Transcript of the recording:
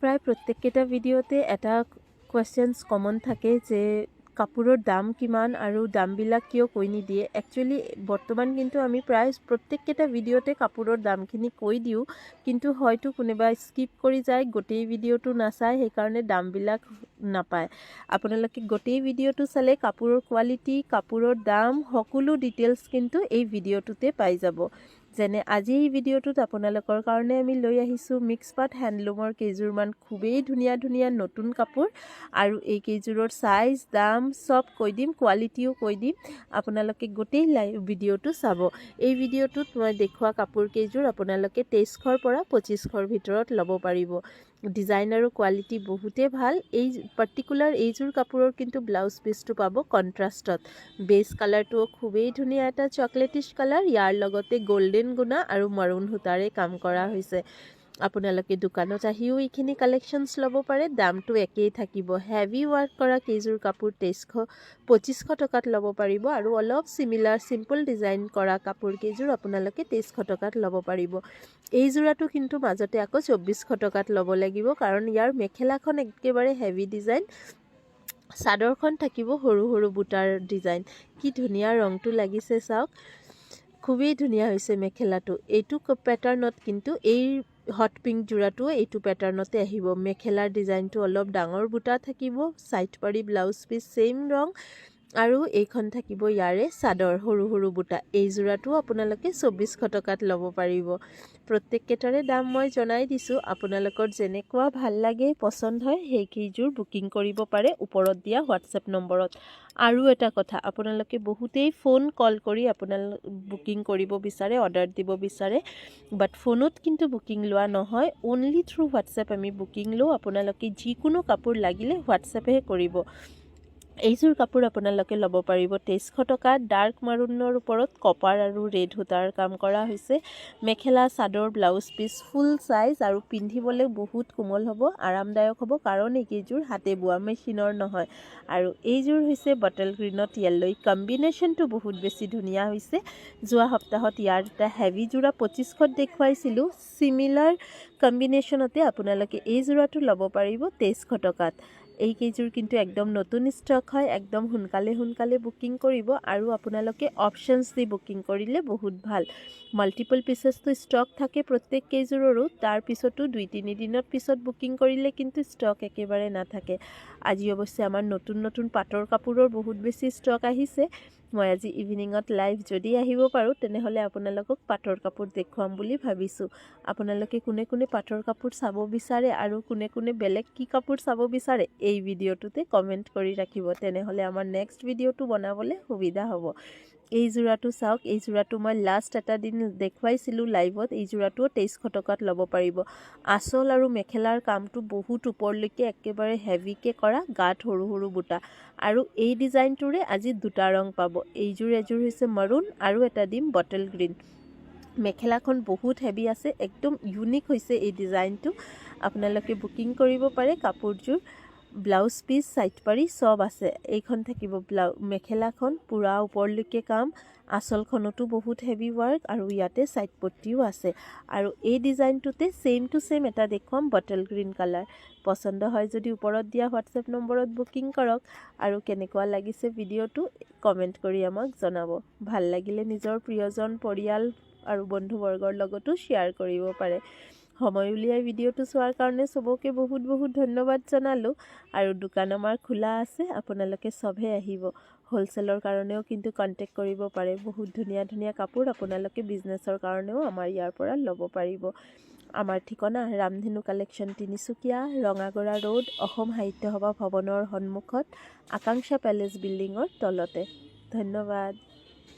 প্ৰায় প্ৰত্যেককেইটা ভিডিঅ'তে এটা questions common থাকে যে কাপোৰৰ দাম কিমান আৰু দামবিলাক কিয় কৈ নিদিয়ে। একচুৱেলি বৰ্তমান কিন্তু আমি প্ৰায় প্ৰত্যেককেইটা ভিডিঅ'তে কাপোৰৰ দামখিনি কৈ দিওঁ। কিন্তু হয়তো কোনোবা স্কিপ কৰি যায়, গোটেই ভিডিঅ'টো নাচায়, সেইকাৰণে দামবিলাক নাপায়। আপোনালোকে গোটেই ভিডিঅ'টো চালে কাপোৰৰ কোৱালিটি কাপোৰৰ দাম, সকলো ডিটেইলছ কিন্তু এই ভিডিঅ'টোতে পাই যাব। যেনে আজি এই ভিডিঅ'টোত আপোনালোকৰ কাৰণে আমি লৈ আহিছোঁ মিক্স পাত হেণ্ডলুমৰ কেইযোৰমান খুবেই ধুনীয়া ধুনীয়া নতুন কাপোৰ আৰু এই কেইযোৰৰ চাইজ দাম চব কৈ দিম কোৱালিটিও কৈ দিম। আপোনালোকে গোটেই লাইভ ভিডিঅ'টো চাব। এই ভিডিঅ'টোত মই দেখুওৱা কাপোৰ কেইযোৰ আপোনালোকে তেইছশৰ পৰা পঁচিছশৰ ভিতৰত ল'ব পাৰিব। ডিজাইন আৰু কোৱালিটি বহুতেই ভালো। এই পাৰ্টিকুলাৰ এইযোৰ কাপোৰৰ কিন্তু ব্লাউজ পিচটো পাব কণ্ট্ৰাষ্টত বেছ কালাৰটোও খুবেই ধুনীয়া এটা চকলেটিছ কালাৰ ইয়াৰ লগতে গল্ডেন গুণা আৰু মাৰুণ সূতাৰে কাম কৰা হৈছে। আপোনালোকে দোকানত আহিও এইখিনি কালেকশ্যনছ ল'ব পাৰে। দামটো একেই থাকিব। হেভি ৱাৰ্ক কৰা কেইযোৰ কাপোৰ তেইছশ পঁচিছশ টকাত ল'ব পাৰিব আৰু অলপ চিমিলাৰ চিম্পল ডিজাইন কৰা কাপোৰ কেইযোৰ আপোনালোকে তেইছশ টকাত ল'ব পাৰিব। এই যোৰাটো কিন্তু মাজতে আকৌ চৌব্বিছশ টকাত ল'ব লাগিব কাৰণ ইয়াৰ মেখেলাখন একেবাৰে হেভি ডিজাইন চাদৰখন থাকিব সৰু সৰু বুটাৰ ডিজাইন কি ধুনীয়া ৰংটো লাগিছে চাওক। খুবেই ধুনীয়া হৈছে মেখেলাটো। এইটো পেটাৰ্ণত কিন্তু এই হট পিংক যোৰাটো এইটো পেটাৰ্ণতে আহিব। মেখেলাৰ ডিজাইনটো অলপ ডাঙৰ বুটা থাকিব ছাইড পাৰি ব্লাউজ পিচ ছেইম ৰং। আৰু এইখন থাকিব ইয়াৰে চাদৰ সৰু সৰু বুটা। এই যোৰাটো আপোনালোকে চৌব্বিছশ টকাত ল'ব পাৰিব। প্ৰত্যেককেইটাৰে দাম মই জনাই দিছোঁ। আপোনালোকৰ যেনেকুৱা ভাল লাগে পচন্দ হয় সেইকেইযোৰ বুকিং কৰিব পাৰে ওপৰত দিয়া হোৱাটছএপ নম্বৰত। আৰু এটা কথা আপোনালোকে বহুতেই ফোন কল কৰি আপোনালোক বুকিং কৰিব বিচাৰে অৰ্ডাৰ দিব বিচাৰে বাট ফোনত কিন্তু বুকিং লোৱা নহয়। অনলি থ্ৰু হোৱাটছএপ আমি বুকিং লওঁ। আপোনালোকে যিকোনো কাপোৰ লাগিলে হোৱাটছএপেহে কৰিব। এইযোৰ কাপোৰ আপোনালোকে ল'ব পাৰিব। তেইছশ টকা ডাৰ্ক মাৰুণৰ ওপৰত কপাৰ আৰু ৰেড সূতাৰ কাম কৰা হৈছে। মেখেলা চাদৰ ব্লাউজ পিচ ফুল চাইজ আৰু পিন্ধিবলৈ বহুত কোমল হ'ব আৰামদায়ক হ'ব কাৰণ এইকেইযোৰ হাতে বোৱা মেচিনৰ নহয়। আৰু এইযোৰ হৈছে বটল গ্ৰীণত য়েল্ল' কম্বিনেশ্যনটো বহুত বেছি ধুনীয়া হৈছে। যোৱা সপ্তাহত ইয়াৰ এটা হেভি যোৰা পঁচিছশত দেখুৱাইছিলোঁ। চিমিলাৰ কম্বিনেশ্যনতে আপোনালোকে এই যোৰাটো ল'ব পাৰিব তেইছশ টকাত। এইকেইযোৰ কিন্তু একদম নতুন ষ্টক হয়, একদম সোনকালে সোনকালে বুকিং কৰিব আৰু আপোনালোকে অপশ্যনছ দি বুকিং কৰিলে বহুত ভালো। মাল্টিপল পিচেছটো ষ্টক থাকে প্ৰত্যেক কেইযোৰৰো তাৰপিছতো দুই তিনিদিনৰ পিছত বুকিং কৰিলে কিন্তু ষ্টক একেবাৰে নাথাকে। আজি অৱশ্যে আমাৰ নতুন নতুন পাটৰ কাপোৰৰ বহুত বেছি ষ্টক আহিছে। মই আজি ইভিনিঙত লাইভ যদি আহিব পাৰোঁ তেনেহ'লে আপোনালোকক পাটৰ কাপোৰ দেখুৱাম বুলি ভাবিছোঁ। আপোনালোকে কোনে কোনে পাটৰ কাপোৰ চাব বিচাৰে আৰু কোনে কোনে বেলেগ কি কাপোৰ চাব বিচাৰে এই ভিডিঅ'টোতে কমেণ্ট কৰি ৰাখিব। তেনেহ'লে আমাৰ নেক্সট ভিডিঅ'টো বনাবলৈ সুবিধা হ'ব। এই যোৰাটো চাওক, এই যোৰাটো মই লাষ্ট এটা দিন দেখুৱাইছিলোঁ লাইভত এই যোৰাটোও তেইছশ টকাত ল'ব পাৰিব। আঁচল আৰু মেখেলাৰ কামটো বহুত ওপৰলৈকে একেবাৰে হেভিকৈ কৰা, গাত সৰু সৰু বুটা। আৰু এই ডিজাইনটোৰে আজি দুটা ৰং পাব। এইযোৰ এযোৰ হৈছে মাৰুণ আৰু এটা দিম বটল গ্ৰীণ মেখেলাখন বহুত হেভি আছে, একদম ইউনিক হৈছে এই ডিজাইনটো। আপোনালোকে বুকিং কৰিব পাৰে কাপোৰযোৰ। ব্লাউজ পিচ চাইড পাৰি চব আছে। এইখন থাকিব ব্লাউ মেখেলাখন, পূৰা ওপৰলৈকে কাম। আঁচলখনতো বহুত হেভি ৱাৰ্ক আৰু ইয়াতে ছাইড পট্টিও আছে। আৰু এই ডিজাইনটোতে ছেইম টু ছেইম এটা দেখুৱাম বটল গ্ৰীণ কালাৰ পচন্দ হয় যদি ওপৰত দিয়া হোৱাটছএপ নম্বৰত বুকিং কৰক। আৰু কেনেকুৱা লাগিছে ভিডিঅ'টো কমেণ্ট কৰি আমাক জনাব। ভালো লাগিলে নিজৰ প্ৰিয়জন, পৰিয়াল আৰু বন্ধুবৰ্গৰ লগতো শ্বেয়াৰ কৰিব পাৰে। সময় উলিয়াই ভিডিঅ'টো চোৱাৰ কাৰণে চবকে বহুত বহুত ধন্যবাদ জনালোঁ। আৰু দোকান আমাৰ খোলা আছে আপোনালোকে চবহে আহিব। হ'লচেলৰ কাৰণেও কিন্তু কণ্টেক্ট কৰিব পাৰে। বহুত ধুনীয়া ধুনীয়া কাপোৰ আপোনালোকে বিজনেছৰ কাৰণেও আমাৰ ইয়াৰ পৰা ল'ব পাৰিব। আমাৰ ঠিকনা ৰামধেনু কালেকশ্যন তিনিচুকীয়া ৰঙাগড়া ৰোড অসম সাহিত্য সভা ভৱনৰ সন্মুখত আকাংক্ষা পেলেচ বিল্ডিঙৰ তলতে। ধন্যবাদ।